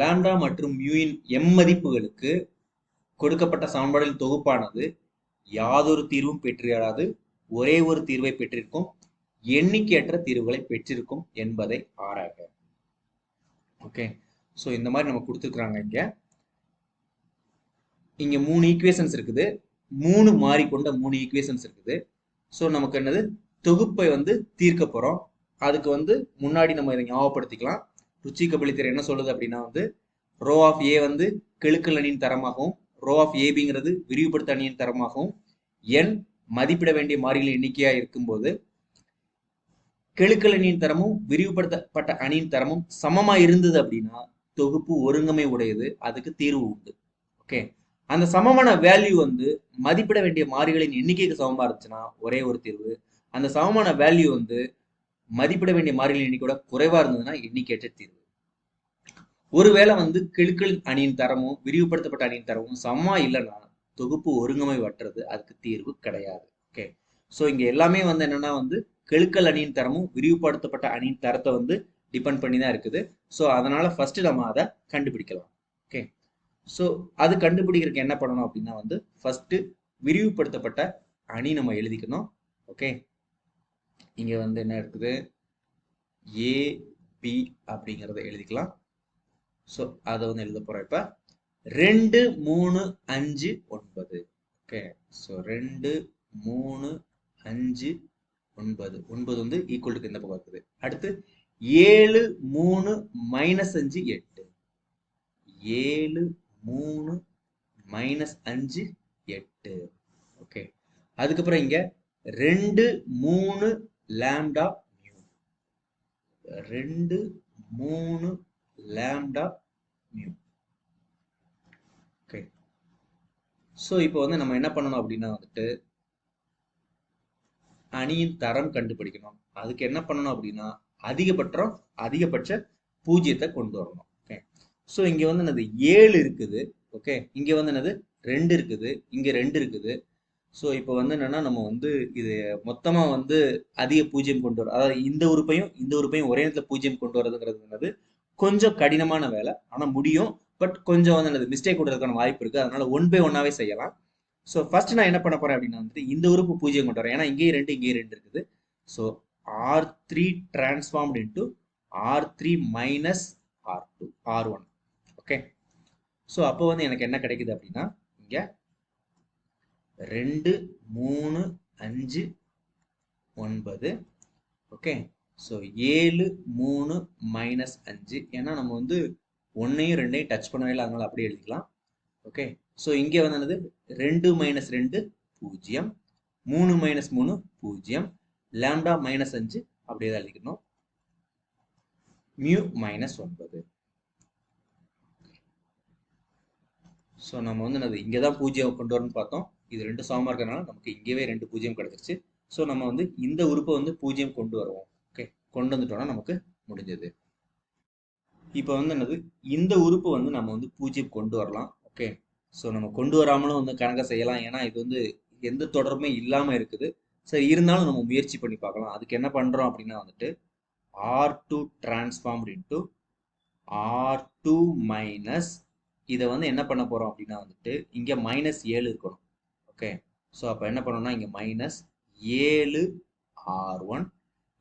Lambda மற்றும் மியூயின் M மதிப்புகளுக்கு கொடுக்கப்பட்ட சமன்பாடுகளின் தொகுப்பானது யாதொரு தீர்வும் பெற்றிராது ஒரே ஒரு தீர்வை பெற்றிருக்கும். எண்ணிக்கையற்ற தீர்வுகளை பெற்றிருக்கும் என்பதை ஆராக ஓகே ஸோ இந்த மாதிரி நம்ம கொடுத்துருக்குறாங்க இங்கே. இங்கே மூணு ஈக்குவேஷன்ஸ் இருக்குது. மூணு மாறி கொண்ட மூணு ஈக்குவேஷன்ஸ் இருக்குது. ஸோ நமக்கு என்னது? தொகுப்பை வந்து தீர்க்க போகிறோம் அதுக்கு வந்து முன்னாடி நம்ம இதை ஞாபகப்படுத்திக்கலாம். ருச்சி கபலித்தர் என்ன சொல்லுது அப்படின்னா வந்து ரோ ஆஃப் ஏ வந்து கெழுக்கல் அணியின் தரமாகவும் ரோ ஆஃப் ஏபிங்கிறது விரிவுபடுத்த அணியின் தரமாகவும் என் மதிப்பிட வேண்டிய மாறிகளின் எண்ணிக்கையா இருக்கும்போது கெழுக்கல் அணியின் தரமும் விரிவுபடுத்தப்பட்ட அணியின் தரமும் சமமா இருந்தது அப்படின்னா தொகுப்பு ஒருங்கமை உடையது அதுக்கு தீர்வு உண்டு. ஓகே அந்த சமமான வேல்யூ வந்து மதிப்பிட வேண்டிய மாறிகளின் எண்ணிக்கைக்கு சமமா இருந்துச்சுன்னா ஒரே ஒரு தீர்வு. அந்த சமமான வேல்யூ வந்து மதிப்பிட வேண்டிய மாறிகள் எண்ணிக்கையோட குறைவா இருந்ததுன்னா எண்ணிக்கையற்ற தீர்வு. ஒருவேளை வந்து கெழுக்கள் அணியின் தரமும் விரிவுபடுத்தப்பட்ட அணியின் தரமும் சமமா இல்லைன்னா தொகுப்பு ஒருங்கமை வட்டுறது அதுக்கு தீர்வு கிடையாது. ஓகே ஸோ இங்க எல்லாமே வந்து என்னன்னா வந்து கெழுக்கல் அணியின் தரமும் விரிவுபடுத்தப்பட்ட அணியின் தரத்தை வந்து டிபெண்ட் பண்ணி தான் இருக்குது. ஸோ அதனால ஃபர்ஸ்ட் நம்ம அதை கண்டுபிடிக்கலாம். ஓகே ஸோ அது கண்டுபிடிக்கிறதுக்கு என்ன பண்ணணும் அப்படின்னா வந்து ஃபர்ஸ்ட் விரிவுபடுத்தப்பட்ட அணி நம்ம எழுதிக்கணும். ஓகே இங்க வந்து என்ன இருக்குது? ஏபி அப்படிங்கிறத எழுதிக்கலாம். ஸோ அதை வந்து எழுத போறோம் இப்ப. ரெண்டு மூணு அஞ்சு ஒன்பது. ஓகே ஸோ ரெண்டு மூணு அஞ்சு ஒன்பது. ஒன்பது வந்து ஈக்குவலுக்கு இந்த பக்கம் இருக்குது. அடுத்து ஏழு மூணு மைனஸ் அஞ்சு எட்டு. ஏழு மூணு மைனஸ் அஞ்சு எட்டு. ஓகே அதுக்கப்புறம் இங்க ரெண்டு மூணு லாம்டா மியூ ரெண்டு மூணு லாம்டா மியூ ஓகே ஸோ இப்போ வந்து நம்ம என்ன பண்ணணும் அப்படின்னா வந்துட்டு அணியின் தரம் கண்டுபிடிக்கணும். அதுக்கு என்ன பண்ணணும் அப்படின்னா அதிகபட்சம் அதிகபட்ச பூஜ்ஜியத்தை கொண்டு வரணும். ஓகே ஸோ இங்கே வந்து என்னது ஏழு இருக்குது. ஓகே இங்கே வந்து என்னது ரெண்டு இருக்குது. இங்கே ரெண்டு இருக்குது. ஸோ இப்போ வந்து என்னன்னா நம்ம வந்து இது மொத்தமாக வந்து அதிக பூஜ்ஜியம் கொண்டு வர அதாவது இந்த உறுப்பையும் இந்த உறுப்பையும் ஒரே நேரத்தில் பூஜ்ஜியம் கொண்டு வரதுங்கிறது என்னது? கொஞ்சம் கடினமான வேலை ஆனால் முடியும். பட் கொஞ்சம் வந்து என்னது? மிஸ்டேக் கொடுறதுக்கான வாய்ப்பு இருக்குது அதனால ஒன் பை ஒன்னாவே செய்யலாம். ஸோ ஃபர்ஸ்ட் நான் என்ன பண்ண போறேன் அப்படின்னா வந்துட்டு இந்த உறுப்பு பூஜ்ஜியம் கொண்டு வரேன். ஏன்னா இங்கேயும் ரெண்டு இங்கேயும் ரெண்டு இருக்குது. So R three transformed into R three minus R two R one okay so அப்போ வந்து எனக்கு என்ன கிடைக்குது அப்படின்னா இங்கே ரெண்டு மூணு அஞ்சு ஒன்பது. ஓகே ஸோ ஏழு மூணு மைனஸ் அஞ்சு. ஏன்னா நம்ம வந்து ஒன்றையும் ரெண்டையும் டச் பண்ணவே இல்லை. அதனால அப்படியே எழுதிக்கலாம். ஓகே ஸோ இங்கே வந்து என்னது? ரெண்டு மைனஸ் ரெண்டு பூஜ்ஜியம். மூணு மைனஸ் மூணு பூஜ்ஜியம். லேம்டா மைனஸ் அஞ்சு அப்படியே தான் எழுதிக்கணும். மியூ மைனஸ் ஒன்பது. ஸோ நம்ம வந்து என்னது? இங்கே தான் பூஜ்ஜியம் கொண்டு வரணும்னு பார்த்தோம். இது ரெண்டு சமமாக இருக்கிறனால நமக்கு இங்கேயே ரெண்டு பூஜ்ஜியம் கிடைச்சிருச்சு. ஸோ நம்ம வந்து இந்த உறுப்பை வந்து பூஜ்ஜியம் கொண்டு வருவோம். ஓகே கொண்டு வந்துட்டோம்னா நமக்கு முடிஞ்சது. இப்போ வந்து என்னது? இந்த உறுப்பு வந்து நம்ம வந்து பூஜ்ஜியம் கொண்டு வரலாம். ஓகே ஸோ நம்ம கொண்டு வராமலும் வந்து கணக்கை செய்யலாம். ஏன்னா இது வந்து எந்த தொடர்புமே இல்லாமல் இருக்குது. சரி இருந்தாலும் நம்ம முயற்சி பண்ணி பார்க்கலாம். அதுக்கு என்ன பண்ணுறோம் அப்படின்னா வந்துட்டு R two transform into R two minus இதை வந்து என்ன பண்ண போகிறோம் அப்படின்னா வந்துட்டு இங்கே மைனஸ் ஏழு இருக்கணும். ஓகே ஸோ அப்போ என்ன பண்ணணும்னா இங்கே மைனஸ் ஏழு ஆர் ஒன்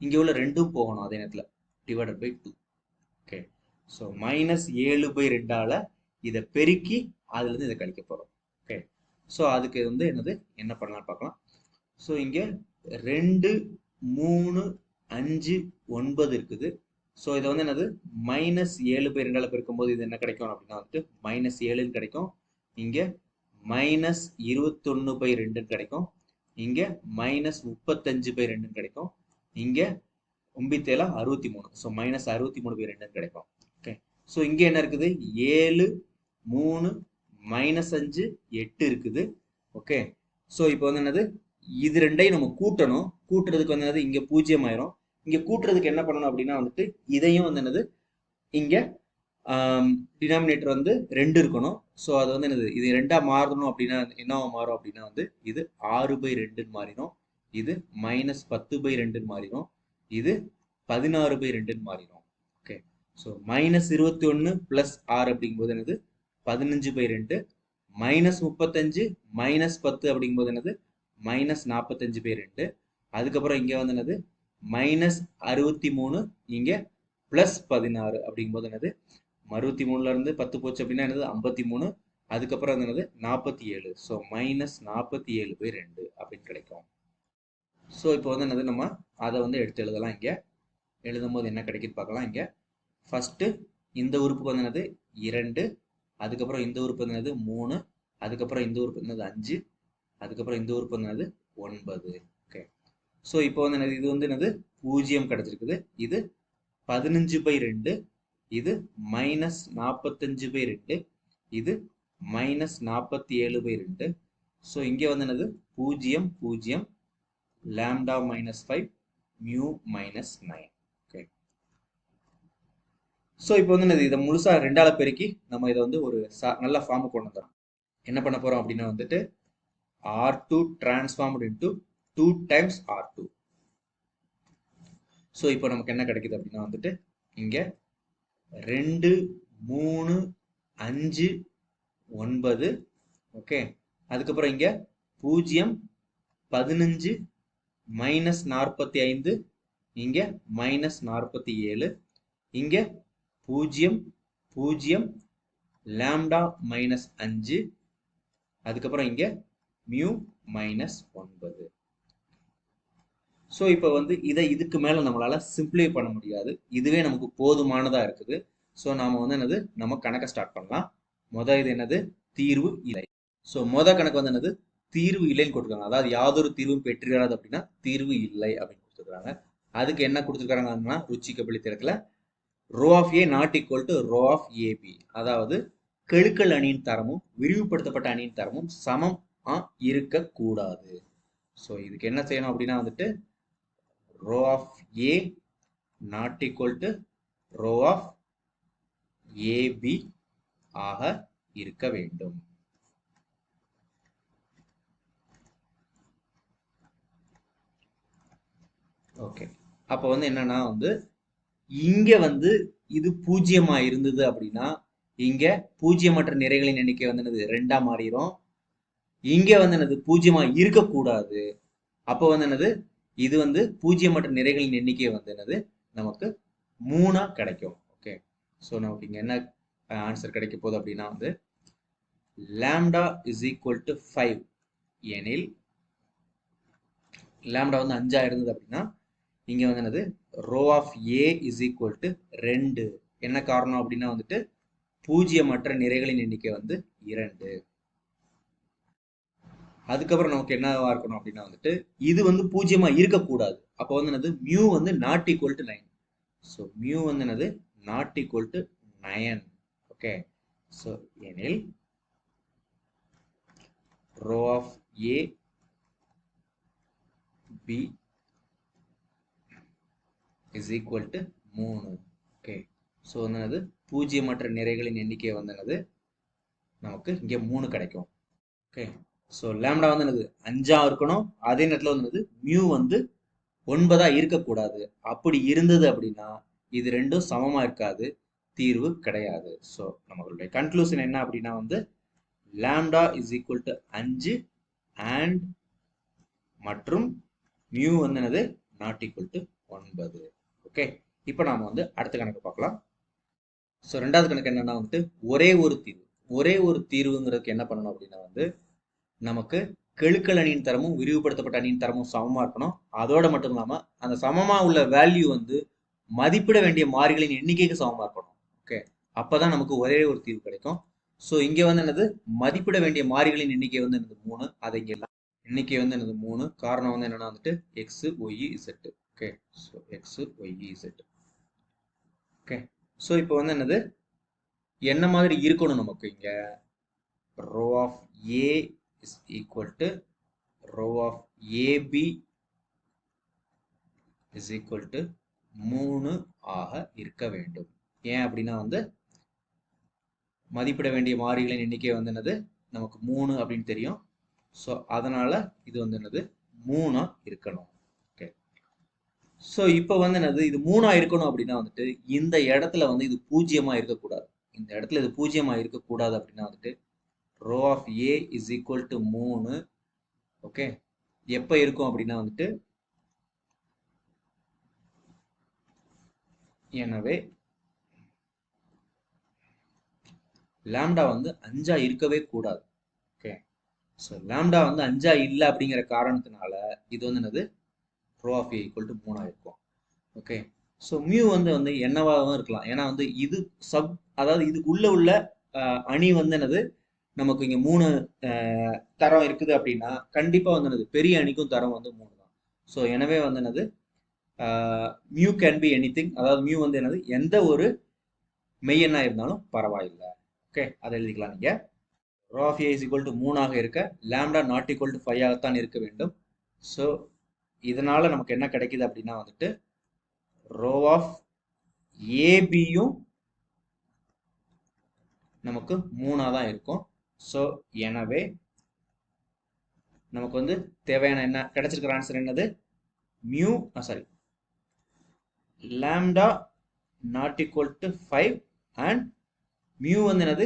இங்கே உள்ள ரெண்டும் போகணும் அதே நேரத்தில். Divided by two okay so minus ஏழு பை ரெண்டால் இதை பெருக்கி அதுலேருந்து இதை கழிக்க போகிறோம் ஓகே ஸோ அதுக்கு வந்து என்னது? என்ன பண்ணலாம்னு பார்க்கலாம். ஸோ இங்கே ரெண்டு மூணு அஞ்சு ஒன்பது இருக்குது. ஸோ இதை வந்து என்னது? மைனஸ் ஏழு பை ரெண்டால் பெருக்கும்போது இது என்ன கிடைக்கும் அப்படின்னா வந்துட்டு மைனஸ் ஏழுன்னு கிடைக்கும். இங்கே மைனஸ் இருபத்தொன்று பை ரெண்டுன்னு கிடைக்கும். இங்கே மைனஸ் முப்பத்தஞ்சு பை ரெண்டுன்னு கிடைக்கும். இங்கே ஒம்பித்தேலா அறுபத்தி மூணு. ஸோ மைனஸ் அறுபத்தி மூணு பை ரெண்டுன்னு கிடைக்கும். ஓகே ஸோ இங்கே என்ன இருக்குது? ஏழு மூணு மைனஸ் அஞ்சு எட்டு இருக்குது. ஓகே ஸோ இப்போ வந்து என்னது? இது ரெண்டையும் நம்ம கூட்டணும். கூட்டுறதுக்கு வந்து என்னது? இங்கே பூஜ்ஜியம் ஆயிரும் இங்கே கூட்டுறதுக்கு என்ன பண்ணணும் அப்படின்னா வந்துட்டு இதையும் வந்து என்னது? இங்கே டினாமினேட்டர் வந்து ரெண்டு இருக்கணும். ஸோ அது வந்து என்னது? இது ரெண்டாக மாறணும் அப்படின்னா என்னவா மாறும் அப்படின்னா வந்து இது ஆறு பை ரெண்டுன்னு மாறிடும் இது மைனஸ் பத்து பை ரெண்டுன்னு மாறிடும் இது பதினாறு பை ரெண்டுன்னு மாறிடும் ஓகே ஸோ மைனஸ் இருபத்தி ஒன்று ப்ளஸ் ஆறு அப்படிங்கும்போது என்னது? பதினஞ்சு பை ரெண்டு. மைனஸ் முப்பத்தஞ்சு மைனஸ் பத்து அப்படிங்கும்போது என்னது? மைனஸ் நாற்பத்தஞ்சு பை ரெண்டு. அதுக்கப்புறம் இங்கே வந்து என்னது? மைனஸ் அறுபத்தி மூணு இங்கே ப்ளஸ் பதினாறு அப்படிங்கும்போது என்னது? அறுபத்தி மூணுல இருந்து பத்து போச்சு அப்படின்னா என்னது? ஐம்பத்தி மூணு. அதுக்கப்புறம் வந்து என்னது? நாற்பத்தி ஏழு. ஸோ மைனஸ் நாற்பத்தி ஏழு பை ரெண்டு அப்படின்னு கிடைக்கும். ஸோ இப்போ வந்து என்னது? நம்ம அதை வந்து எடுத்து எழுதலாம் இங்கே. எழுதும் போது என்ன கிடைக்குது பார்க்கலாம் இங்கே. ஃபஸ்ட்டு இந்த உறுப்புக்கு வந்து என்னது? இரண்டு. அதுக்கப்புறம் இந்த உறுப்பு வந்து என்னது? மூணு. அதுக்கப்புறம் இந்த உறுப்பு வந்து என்னது? அஞ்சு. அதுக்கப்புறம் இந்த உறுப்பு வந்து என்னது? ஒன்பது. ஓகே ஸோ இப்போ வந்து என்னது? இது வந்து என்னது? பூஜ்ஜியம் கிடச்சிருக்குது. இது பதினஞ்சு பை ரெண்டு. இது மைனஸ் நாற்பத்தஞ்சு பை ரெண்டு இது மைனஸ் நாற்பத்தி ஏழு பை ரெண்டு ஸோ இங்கே வந்து என்னது? பூஜ்ஜியம் பூஜ்ஜியம் lambda minus five mu minus nine okay so இப்போ வந்து என்னது? இதை முழுசாக ரெண்டால பெருக்கி நம்ம இதை வந்து ஒரு சா நல்ல ஃபார்முக்கு கொண்டு வந்துடும் என்ன பண்ண போகிறோம் அப்படின்னா வந்துட்டு R two transformed into two times R two so இப்போ நமக்கு என்ன கிடைக்குது அப்படின்னா வந்துட்டு இங்கே ரெண்டு மூணு அஞ்சு ஒன்பது. ஓகே அதுக்கப்புறம் இங்கே பூஜ்ஜியம் பதினஞ்சு மைனஸ் நாற்பத்தி ஐந்து இங்கே மைனஸ் நாற்பத்தி ஏழு இங்கே பூஜ்ஜியம் பூஜ்ஜியம் லேம்டா மைனஸ் அஞ்சு. அதுக்கப்புறம் இங்கே மியூ மைனஸ் ஒன்பது. ஸோ இப்போ வந்து இதை இதுக்கு மேலே நம்மளால் சிம்பிளை பண்ண முடியாது. இதுவே நமக்கு போதுமானதாக இருக்குது. ஸோ நாம் வந்து என்னது? நம்ம கணக்கை ஸ்டார்ட் பண்ணலாம். மொதல் இது என்னது? தீர்வு இல்லை. ஸோ மொதல் கணக்கு வந்து என்னது? தீர்வு இல்லைன்னு கொடுத்துருக்காங்க. அதாவது யாதொரு தீர்வும் பெற்றிராது அப்படின்னா தீர்வு இல்லை அப்படின்னு கொடுத்துருக்காங்க. அதுக்கு என்ன கொடுத்துருக்காங்கன்னா ருச்சிக்கபிலி திறத்தில் rho of A not equal to rho of AB அதாவது கெழுக்கல் அணியின் தரமும் விரிவுபடுத்தப்பட்ட அணியின் தரமும் சமம் இருக்கக்கூடாது ஸோ இதுக்கு என்ன செய்யணும் அப்படின்னா வந்துட்டு rho of A not equal to rho of AB ஆக இருக்க வேண்டும். ஓகே அப்போ வந்து என்னன்னா வந்து இங்க வந்து இது பூஜ்ஜியமா இருந்தது அப்படின்னா இங்க பூஜ்ஜியமற்ற நிறைகளின் எண்ணிக்கை வந்து என்னது? ரெண்டா மாறிடும் இங்க வந்து என்னது? பூஜ்ஜியமா இருக்கக்கூடாது. அப்போ வந்து என்னது? இது வந்து பூஜ்ஜியமற்ற நிறைகளின் எண்ணிக்கை வந்து என்னது? நமக்கு மூணாக கிடைக்கும். ஓகே ஸோ நமக்கு இங்கே என்ன ஆன்சர் கிடைக்க போகுது அப்படின்னா வந்து lambda is equal to five எனில் லேம்டா வந்து அஞ்சா இருந்தது அப்படின்னா இங்கே வந்து என்னது? Rho of A is equal to ரெண்டு. என்ன காரணம் அப்படின்னா வந்துட்டு பூஜ்ஜியமற்ற நிறைகளின் எண்ணிக்கை வந்து இரண்டு. அதுக்கப்புறம் நமக்கு என்னவா இருக்கணும் அப்படின்னா வந்துட்டு இது வந்து பூஜ்ஜியமா இருக்கக்கூடாது. அப்போ வந்து என்னது? மியூ வந்து not equal to nine so mu வந்து என்னது? Not equal to nine okay so எனில் rho of A B is equal to மூணு. ஓகே ஸோ வந்து என்னது? பூஜ்ஜியமற்ற நிறைகளின் எண்ணிக்கை வந்து என்னது? நமக்கு இங்கே மூணு கிடைக்கும். ஓகே ஸோ லேம்டா வந்து என்னது? அஞ்சா இருக்கணும். அதே நேரத்தில் வந்து என்னது? மியூ வந்து ஒன்பதா இருக்கக்கூடாது. அப்படி இருந்தது அப்படின்னா இது ரெண்டும் சமமா இருக்காது. தீர்வு கிடையாது. ஸோ நம்மளுடைய கன்க்ளூஷன் என்ன அப்படின்னா வந்து லேம்டா இஸ் ஈக்குவல் டு அஞ்சு அண்ட் மற்றும் மியூ வந்து என்னது? நாட் ஈக்குவல் டு ஒன்பது. ஓகே இப்போ நாம வந்து அடுத்த கணக்கு பார்க்கலாம். ஸோ ரெண்டாவது கணக்கு என்னன்னா வந்துட்டு ஒரே ஒரு தீர்வு. ஒரே ஒரு தீர்வுங்கிறதுக்கு என்ன பண்ணணும் அப்படின்னா வந்து நமக்கு கெழுக்கள் அணியின் தரமும் விரிவுபடுத்தப்பட்ட அணியின் தரமும் சமமாக இருக்கணும். அதோட மட்டும் இல்லாமல் அந்த சமமாக உள்ள வேல்யூ வந்து மதிப்பிட வேண்டிய மாறிகளின் எண்ணிக்கைக்கு சமமாக இருக்கணும். ஓகே அப்பதான் நமக்கு ஒரே ஒரு தீர்வு கிடைக்கும். ஸோ இங்கே வந்து என்னது? மதிப்பிட வேண்டிய மாறிகளின் எண்ணிக்கை வந்து என்னது? மூணு. அதை இங்கே எல்லாம் எண்ணிக்கை வந்து என்னது? மூணு. காரணம் வந்து என்னென்னா வந்துட்டு X Y Z okay so X Y Z okay so இப்போ வந்து என்னது? என்ன மாதிரி இருக்கணும் நமக்கு இங்கே? Rho of A is equal to row of AB is equal to மூணு ஆக இருக்க வேண்டும். ஏன் அப்படின்னா வந்து மதிப்பிட வேண்டிய மாறிகளின் எண்ணிக்கை வந்து என்னது? நமக்கு மூணு அப்படின்னு தெரியும். ஸோ அதனால இது வந்து என்னது? மூணா இருக்கணும். ஓகே ஸோ இப்போ வந்து என்னது? இது மூணா இருக்கணும் அப்படின்னா வந்துட்டு இந்த இடத்துல வந்து இது பூஜ்ஜியமா இருக்கக்கூடாது. இந்த இடத்துல இது பூஜ்ஜியமா இருக்கக்கூடாது அப்படின்னா வந்துட்டு rho of A is equal to மூணு. ஓகே எப்போ இருக்கும் அப்படின்னா வந்துட்டு எனவே லேம்டா வந்து அஞ்சா இருக்கவே கூடாது. ஓகே ஸோ லேம்டா வந்து அஞ்சா இல்லை அப்படிங்கிற காரணத்தினால இது வந்து என்னது? Rho of A equal to மூணாக இருக்கும். ஓகே ஸோ மியூ வந்து வந்து என்னவாகவும் இருக்கலாம். ஏன்னா வந்து இது சப் அதாவது இதுக்குள்ள உள்ள அணி வந்து என்னது? நமக்கு இங்கே மூணு தரம் இருக்குது அப்படின்னா கண்டிப்பாக வந்துனது பெரிய அணிக்கும் தரம் வந்து மூணு தான். ஸோ எனவே வந்து என்னது மியூ கேன் பி எனி அதாவது மியூ வந்து என்னது? எந்த ஒரு மெய்யெண்ணா இருந்தாலும் பரவாயில்லை. ஓகே அதை எழுதிக்கலாம் நீங்கள் rho of is equal to மூணாக இருக்க lambda not equal to five ஆகத்தான் இருக்க வேண்டும். ஸோ இதனால நமக்கு என்ன கிடைக்குது அப்படின்னா வந்துட்டு ரோ ஆஃப் ஏபியும் நமக்கு மூணாக தான் இருக்கும். ஸோ எனவே நமக்கு வந்து தேவையான என்ன கிடைச்சிருக்கிற ஆன்சர் என்னது? Mu sorry lambda not equal to five and mu வந்து என்னது?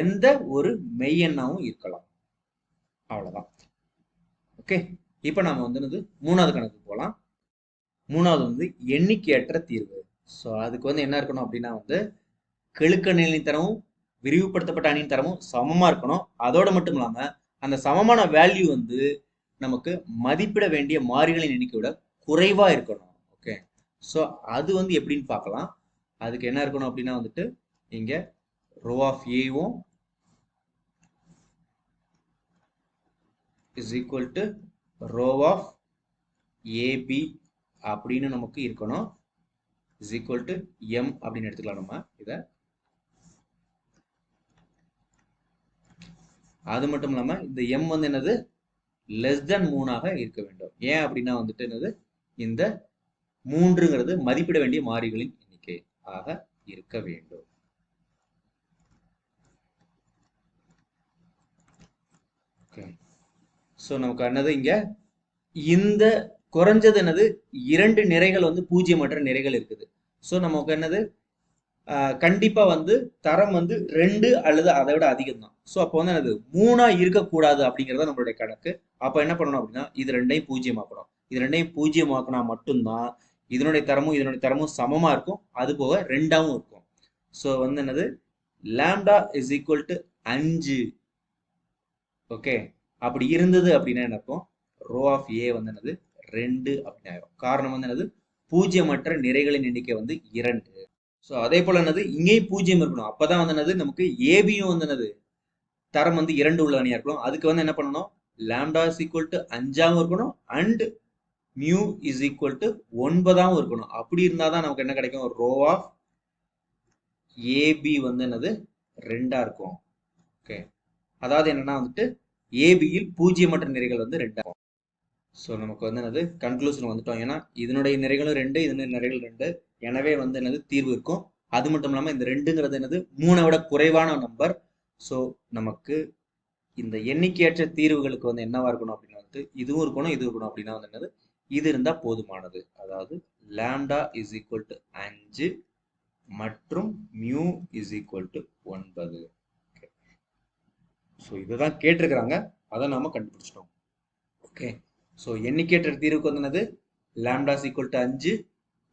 எந்த ஒரு மெய்யெண்ணாவும் இருக்கலாம். அவ்வளோதான் ஓகே இப்போ நம்ம வந்து என்னது? மூணாவது கணக்கு போகலாம் மூணாவது வந்து எண்ணிக்கையற்ற தீர்வு. ஸோ அதுக்கு வந்து என்ன இருக்கணும் அப்படின்னா வந்து கெழுக்க நிலையின் விரிவுபடுத்தப்பட்ட அணியின் தரமும் சமமாக இருக்கணும். அதோடு மட்டும் இல்லாமல் அந்த சமமான வேல்யூ வந்து நமக்கு மதிப்பிட வேண்டிய மாறிகளின் எண்ணிக்கையோட குறைவாக இருக்கணும். ஓகே ஸோ அது வந்து எப்படின்னு பார்க்கலாம். அதுக்கு என்ன இருக்கணும் அப்படின்னா வந்துட்டு இங்கே ரோ ஆஃப் ஏவும் is equal to rho of AB அப்படின்னு நமக்கு இருக்கணும். இஸ் ஈக்குவல் டு எம் அப்படின்னு எடுத்துக்கலாம் நம்ம. இதை அது மட்டும் இல்லாம இந்த எம் வந்து என்னது? லெஸ் தென் மூணாக இருக்க வேண்டும். ஏன் அப்படின்னா வந்துட்டு என்னது? இந்த மூன்றுங்கிறது மதிப்பிட வேண்டிய மாறிகளின் எண்ணிக்கை ஆக இருக்க வேண்டும். ஸோ நமக்கு என்னது இங்க இந்த குறைஞ்சது என்னது? இரண்டு நிறைகள் வந்து பூஜ்ஜியமற்ற நிறைகள் இருக்குது. ஸோ நமக்கு என்னது? கண்டிப்பாக கண்டிப்பா வந்து தரம் வந்து ரெண்டு அல்லது அதை விட அதிகம் தான் ஸோ அப்போ வந்து என்னது? மூணா இருக்கக்கூடாது அப்படிங்கிறத நம்மளுடைய கணக்கு. அப்போ என்ன பண்ணணும் அப்படின்னா இது ரெண்டையும் பூஜ்ஜியமாக்கணும் இது ரெண்டையும் பூஜ்ஜியமாக்கினா மட்டும்தான் இதனுடைய தரமும் இதனுடைய தரமும் சமமா இருக்கும். அது போக ரெண்டாவும் இருக்கும். ஸோ வந்து என்னது? லேம்டா இஸ் ஈக்குவல் டு அஞ்சு ஓகே அப்படி இருந்தது அப்படின்னா என்ன இருக்கும் ரோ ஆஃப் ஏ வந்து என்னது? ரெண்டு அப்படின்னு ஆயிரும். காரணம் வந்து என்னது? பூஜ்ஜியமற்ற நிறைகளின் எண்ணிக்கை வந்து இரண்டு. ஸோ அதே போல என்னது? இங்கேயும் பூஜ்ஜியம் இருக்கணும். அப்பதான் வந்து என்னது? நமக்கு ஏபியும் வந்து என்னது? தரம் வந்து இரண்டு உள்ள அணியாக இருக்கணும். அதுக்கு வந்து என்ன பண்ணணும்? லேம்டா இஸ் ஈக்குவல் டு அஞ்சாவும் இருக்கணும். And mu is equal to ஒன்பதாகவும் இருக்கணும். அப்படி இருந்தால் தான் நமக்கு என்ன கிடைக்கும்? ரோ ஆஃப் ஏபி வந்து என்னது? ரெண்டாக இருக்கும். ஓகே அதாவது என்னன்னா வந்துட்டு ஏபியில் பூஜ்ஜியமற்ற நிறைகள் வந்து ரெண்டாகும் ஸோ நமக்கு வந்து என்னது? கன்க்ளூஷன் வந்துட்டோம். ஏன்னா இதனுடைய நிறைகளும் ரெண்டு இதனுடைய நிறைகள் ரெண்டு. எனவே வந்து என்னது? தீர்வு இருக்கும். அது மட்டும் இல்லாமல் இந்த ரெண்டுங்கிறது என்னது? மூணை விட குறைவான நம்பர் ஸோ நமக்கு இந்த எண்ணிக்கையற்ற தீர்வுகளுக்கு வந்து என்னவா இருக்கணும் அப்படின்னா வந்து இதுவும் இருக்கணும் இது இருக்கணும் அப்படின்னா வந்து என்னது? இது இருந்தால் போதுமானது. அதாவது லேம்டா இஸ் ஈக்குவல் டு அஞ்சு மற்றும் மியூ இஸ் ஈக்குவல் டு ஒன்பது. ஸோ இதுதான் கேட்டிருக்கிறாங்க. அதை நாம கண்டுபிடிச்சிட்டோம். ஓகே ஸோ எண்ணிக்கையற்ற தீர்வுக்கு வந்து என்னது லாம்டா இஸ் ஈக்குவல் டு அஞ்சு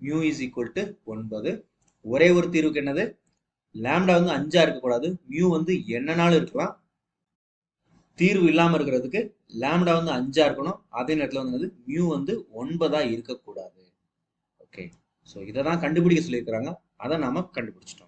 மியூ இஸ் ஈக்குவல் டு ஒன்பது. ஒரே ஒரு தீர்வுக்கு என்னது? லாம்டா வந்து அஞ்சா இருக்கக்கூடாது மியூ வந்து என்னனாலும் இருக்கலாம். தீர்வு இல்லாமல் இருக்கிறதுக்கு லாம்டா வந்து அஞ்சா இருக்கணும். அதே நேரத்தில் வந்து மியூ வந்து ஒன்பதா இருக்கக்கூடாது. ஓகே ஸோ இதை தான் கண்டுபிடிக்க சொல்லியிருக்கிறாங்க. அதை நாம கண்டுபிடிச்சிட்டோம்.